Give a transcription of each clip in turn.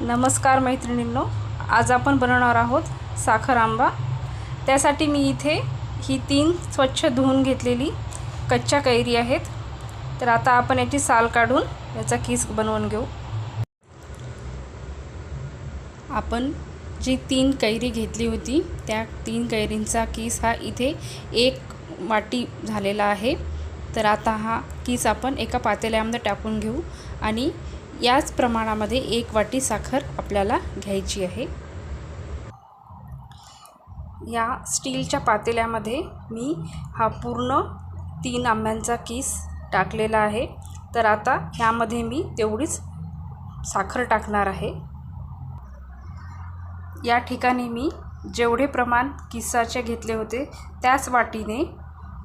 नमस्कार मैत्रिणींनो आज आपण बनवणार आहोत साखर आंबा. त्यासाठी मी इथे ही तीन स्वच्छ धुवून घेतलेली कच्च्या कैरी आहेत. तर आता आपण याची साल काढून याचा किस बनवून घेऊ. आपण जी तीन कैरी घेतली होती त्या तीन कैरींचा किस हा इथे एक वाटी झालेला आहे. तर आता हा किस आपण एका पातेल्यामध्ये टाकून घेऊ आणि याच प्रमाणामध्ये एक वाटी साखर आपल्याला घ्यायची आहे. या स्टीलच्या पातेल्यामध्ये मी हा पूर्ण तीन आंब्यांचा किस टाकलेला आहे. तर आता ह्यामध्ये मी तेवढीच साखर टाकणार आहे. या ठिकाणी मी जेवढे प्रमाण किस्साचे घेतले होते त्याच वाटीने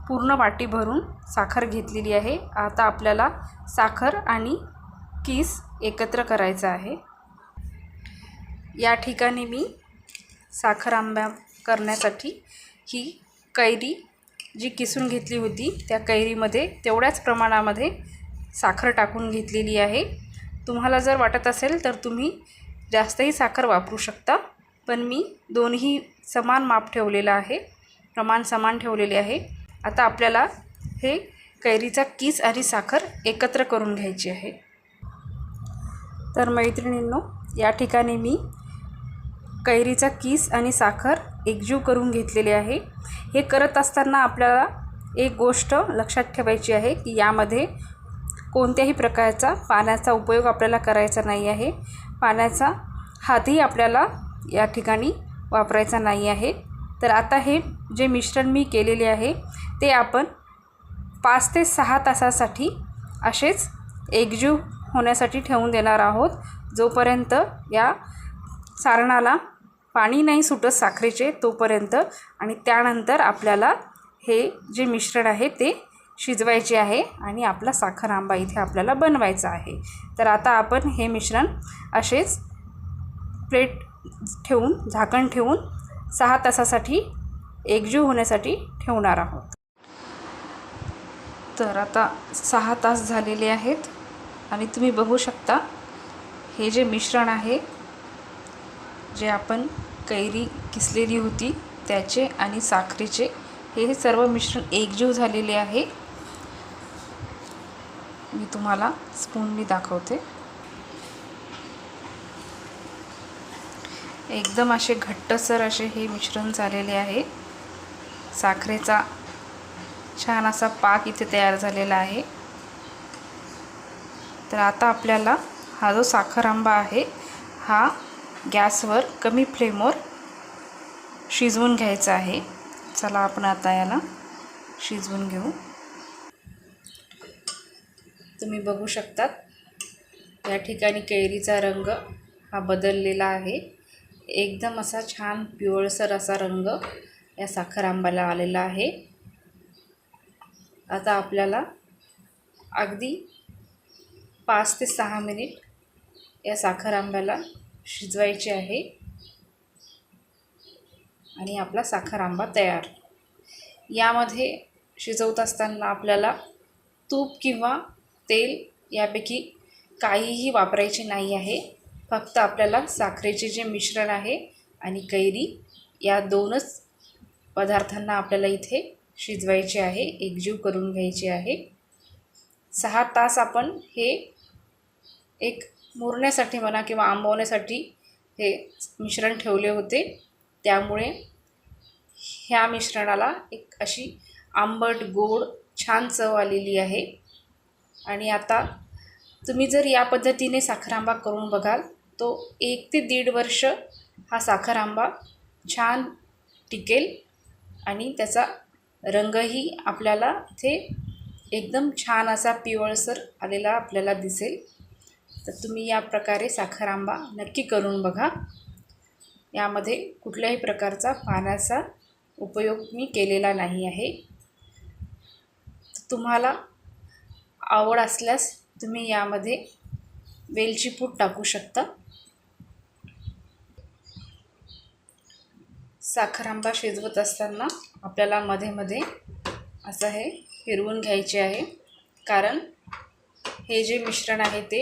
पूर्ण वाटी भरून साखर घेतलेली आहे. आता आपल्याला साखर आणि किस एकत्र करायचा आहे? या ठिकाणी मी साखर आंब्या करण्यासाठी ही कैरी जी किसून घेतली होती त्या कैरीमध्ये तेवढ्याच प्रमाणामध्ये साखर टाकून घेतलेली आहे. तुम्हाला जर वाटत असेल तर तुम्ही जास्तही साखर वापरू शकता पण मी दोन्ही समान माप ठेवलेलं आहे प्रमाण समान ठेवलेले आहे. आता आपल्याला हे कैरीचा किस आणि साखर एकत्र करून घ्यायची आहे. तर मैत्रिणींनो या ठिकाणी मी कैरीचा किस आणि साखर एकजीव करून घेतलेले आहे. हे करत असताना आपल्याला एक गोष्ट लक्षात ठेवायची आहे की यामध्ये कोणत्याही प्रकारचा पाण्याचा उपयोग आपल्याला करायचा नाही आहे. पाण्याचा हातही आपल्याला या ठिकाणी वापरायचा नाही आहे. तर आता हे जे मिश्रण मी केलेले आहे ते आपण पाच ते सहा तासासाठी असेच एकजीव होण्यासाठी ठेवून देणार आहोत. जोपर्यंत या सारणाला पाणी नाही सुटत साखरेचे तोपर्यंत आणि त्यानंतर आपल्याला हे जे मिश्रण आहे ते शिजवायचे आहे आणि आपला साखर आंबा इथे आपल्याला बनवायचा आहे. तर आता आपण हे मिश्रण असेच प्लेट ठेवून झाकण ठेवून सहा तासासाठी एकजीव होण्यासाठी ठेवणार आहोत. तर आता सहा तास झालेले आहेत. आणि तुम्ही बघू शकता हे जे मिश्रण आहे जे आपण कैरी किसलेली होती त्याचे आणि साखरेचे हे सर्व मिश्रण एकजीव झालेले आहे. मी तुम्हाला स्पूननी दाखवते. एकदम असे घट्टसर असे हे मिश्रण झालेले आहे. साखरेचा छान असा पाक इथे तयार झालेला आहे. तर आता आपल्याला हा जो साखर आंबा आहे हा गॅसवर कमी फ्लेमवर शिजवून घ्यायचा आहे. चला आपण आता याला शिजवून घेऊ. तुम्ही बघू शकतात या ठिकाणी कैरीचा रंग हा बदललेला आहे. एकदम असा छान पिवळसर असा रंग या साखर आंब्याला आलेला आहे. आता आपल्याला अगदी पाच ते सहा मिनिट या साखर आंब्याला शिजवायचे आहे. आणि आपला साखर आंबा तयार. यामध्ये शिजवत असताना आपल्याला तूप किंवा तेल यापैकी काहीही वापरायचे नाही आहे. फक्त आपल्याला साखरेचे जे मिश्रण आहे आणि कैरी या दोनच पदार्थांना आपल्याला इथे शिजवायचे आहे. एकजीव करून घ्यायचे आहे. सहा तास आपण हे एक मुरण्यासाठी म्हणा किंवा आंबवण्यासाठी हे मिश्रण ठेवले होते. त्यामुळे ह्या मिश्रणाला एक अशी आंबट गोड छान चव आलेली आहे. आणि आता तुम्ही जर या पद्धतीने साखर आंबा करून बघाल तो एक ते दीड वर्ष हा साखर आंबा छान टिकेल आणि त्याचा रंगही आपल्याला इथे एकदम छान असा पिवळसर आलेला आपल्याला दिसेल. तर तुम्ही या प्रकारे साखर आंबा नक्की करून बघा. यामध्ये कुठल्याही प्रकारचा पाण्याचा उपयोग मी केलेला नाही आहे. तुम्हाला आवड असल्यास तुम्ही यामध्ये वेलची पूड टाकू शकता. साखर आंबा शिजवत असताना आपल्याला मध्ये मध्ये असं हे फिरवून घ्यायचे आहे. कारण हे जे मिश्रण आहे ते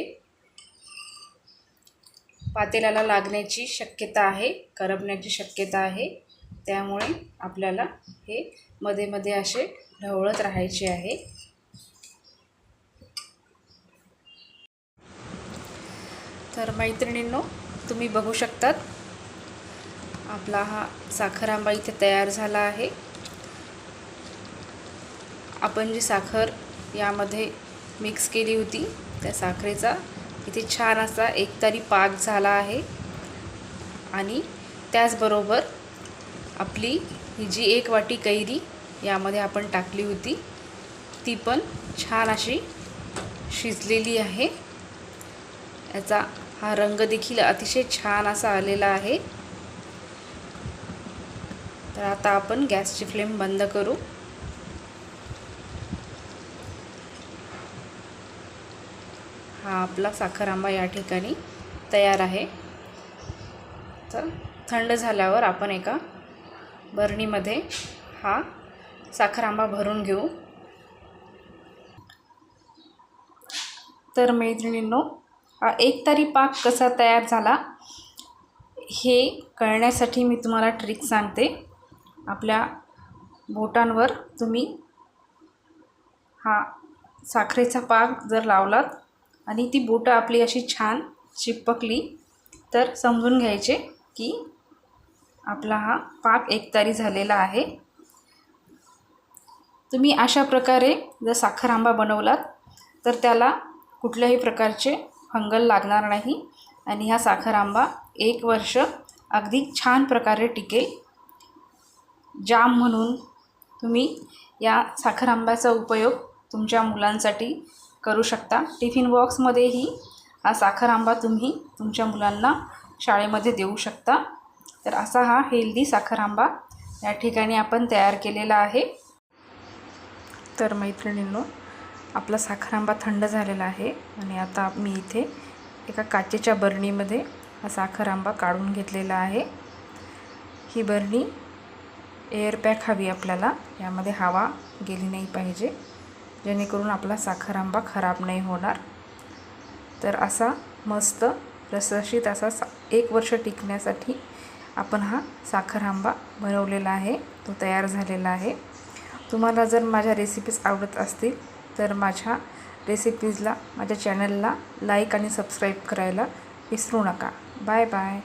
पातेल्याला लागण्याची शक्यता आहे करपण्याची शक्यता आहे. त्यामुळे आपल्याला हे मध्ये मध्ये असे ढवळत राहायचे आहे. तर मैत्रिणींनो तुम्ही बघू शकतात आपला हा साखर आंबा इथे तयार झाला आहे. आपण जी साखर यामध्ये मिक्स केली होती त्या साखरेचा इथे छान असा एक तरी पाक झाला आहे. आणि त्याचबरोबर आपली ही जी एक वाटी कैरी यामध्ये आपण टाकली होती ती पण छान अशी शिजलेली आहे. याचा हा रंग देखील अतिशय छान असा आलेला आहे. तर आता आपण गॅसची फ्लेम बंद करू. हा आपला साखर आंबा या ठिकाणी तयार आहे. तर थंड झाल्यावर आपण एका बरणीमध्ये हा साखर आंबा भरून घेऊ. तर मैत्रिणींनो हा एक तरी पाक कसा तयार झाला हे कळण्यासाठी मी तुम्हाला ट्रिक सांगते. आपल्या बोटांवर तुम्ही हा साखरेचा पाक जर लावलात आणि ती बोटं आपली अशी छान चिपकली. तर समजून घ्यायचे की आपला हा पाक एकतारी झालेला आहे. तुम्ही अशा प्रकारे जर साखर आंबा बनवलात तर त्याला कुठल्याही प्रकारचे फंगल लागणार नाही आणि हा साखर आंबा एक वर्ष अगदी छान प्रकारे टिकेल. जाम म्हणून तुम्ही या साखर आंब्याचा उपयोग तुमच्या मुलांसाठी करू शकता. टिफिन बॉक्समध्येही हा साखर आंबा तुम्ही तुमच्या मुलांना शाळेमध्ये देऊ शकता. तर असा हा हेल्दी साखर आंबा या ठिकाणी आपण तयार केलेला आहे. तर मैत्रिणींनो आपला साखर आंबा थंड झालेला आहे आणि आता मी इथे एका काचेच्या बरणीमध्ये हा साखर आंबा काढून घेतलेला आहे. ही बरणी एअरपॅक हवी आपल्याला यामध्ये हवा गेली नाही पाहिजे. जेणेकरून आपला साखर आंबा खराब नाही होणार. तर असा मस्त रसरशीत असा सा एक वर्ष टिकण्यासाठी आपण हा साखर आंबा बनवलेला आहे. तो तयार झालेला आहे. तुम्हाला जर माझ्या रेसिपीज आवडत असतील तर माझ्या रेसिपीजला माझ्या चॅनलला लाईक आणि सबस्क्राईब करायला विसरू नका. Bye bye